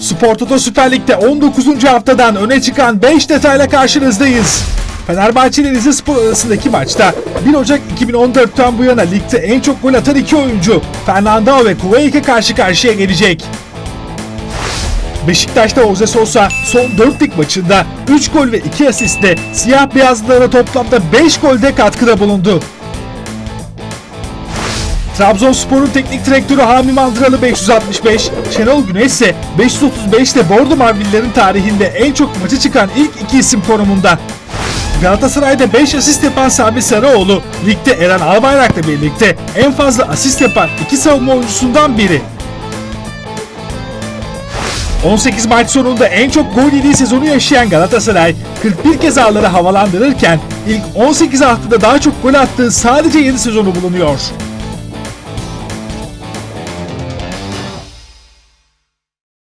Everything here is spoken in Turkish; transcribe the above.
Spor Toto Süper Lig'de 19. haftadan öne çıkan 5 detayla karşınızdayız. Fenerbahçe ile Rizespor arasındaki maçta 1 Ocak 2014'ten bu yana ligde en çok gol atan iki oyuncu Fernandao ve Kuveyke karşı karşıya gelecek. Beşiktaş'ta Jose Sosa son 4 lig maçında 3 gol ve 2 asistle siyah beyazlılara toplamda 5 golde katkıda bulundu. Trabzonspor'un teknik direktörü Hami Mandıralı 565, Şenol Güneş ise 535 ile Bordo Mavililerin tarihinde en çok maçı çıkan ilk iki isim konumunda. Galatasaray'da 5 asist yapan Sami Sarıoğlu, ligde Eren Albayrak'la birlikte en fazla asist yapan iki savunma oyuncusundan biri. 18 maç sonunda en çok gol yediği sezonu yaşayan Galatasaray 41 kez ağları havalandırırken ilk 18 haftada daha çok gol attığı sadece 7 sezonu bulunuyor.